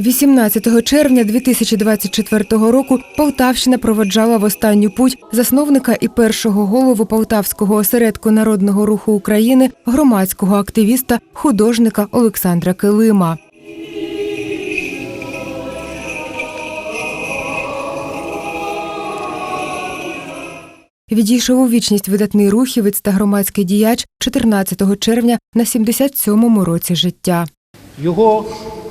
18 червня 2024 року Полтавщина проводжала в останню путь засновника і першого голову Полтавського осередку народного руху України, громадського активіста, художника Олександра Килима. Відійшов у вічність видатний рухівець та громадський діяч 14 червня на 77-му році життя. Його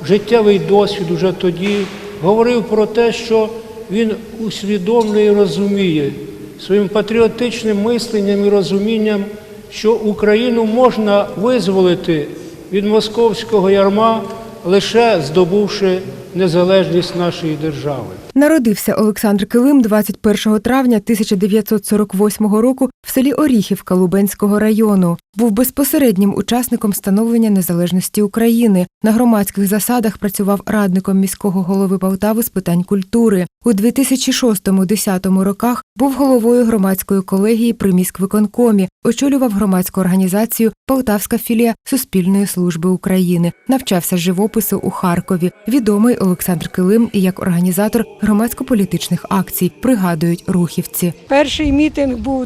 життєвий досвід уже тоді говорив про те, що він усвідомлює і розуміє своїм патріотичним мисленням і розумінням, що Україну можна визволити від московського ярма, лише здобувши незалежність нашої держави. Народився Олександр Килим 21 травня 1948 року в селі Оріхівка Лубенського району. Був безпосереднім учасником встановлення незалежності України. На громадських засадах працював радником міського голови Полтави з питань культури. У 2006-2010 роках був головою громадської колегії при міськвиконкомі, очолював громадську організацію Полтавська філія Суспільної служби України, навчався живопису у Харкові. Відомий Олександр Килим і як організатор громадсько-політичних акцій, пригадують рухівці. Перший мітинг був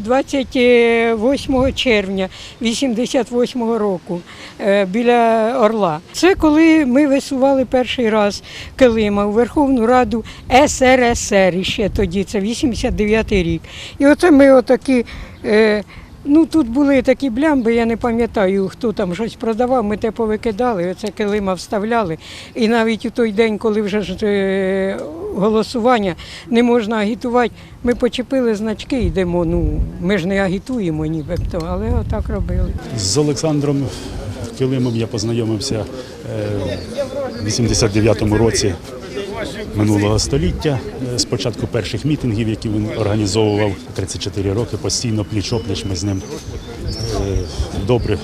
28 червня 88 року е, біля Орла. Це коли ми висували перший раз Килима у Верховну Раду СРСР ще тоді, це 89 рік. І оце ми отакі. Ну, тут були такі блямби, я не пам'ятаю, хто там щось продавав, ми те повикидали, оце килима вставляли. І навіть у той день, коли вже ж е, голосування не можна агітувати, ми почепили значки, йдемо. Ну, ми ж не агітуємо нібито, але отак робили. З Олександром Килимом я познайомився е, в 89-му році минулого століття. Е, Спочатку перших мітингів, які він організовував 34 роки, постійно пліч-опліч ми з ним е, добре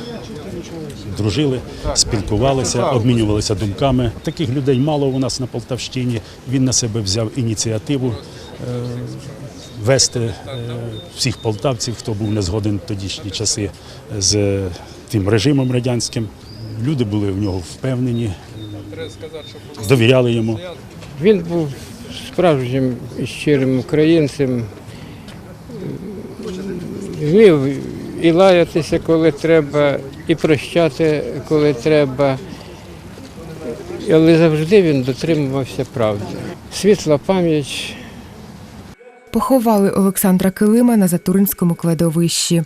дружили, спілкувалися, обмінювалися думками. Таких людей мало у нас на Полтавщині. Він на себе взяв ініціативу е, вести всіх полтавців, хто був не згоден в тодішні часи з тим режимом радянським. Люди були в нього впевнені, довіряли йому. Він був справжнім і щирим українцем. Вмів і лаятися, коли треба, і прощати, коли треба. Але завжди він дотримувався правди. Світла пам'ять. Поховали Олександра Килима на Затуринському кладовищі.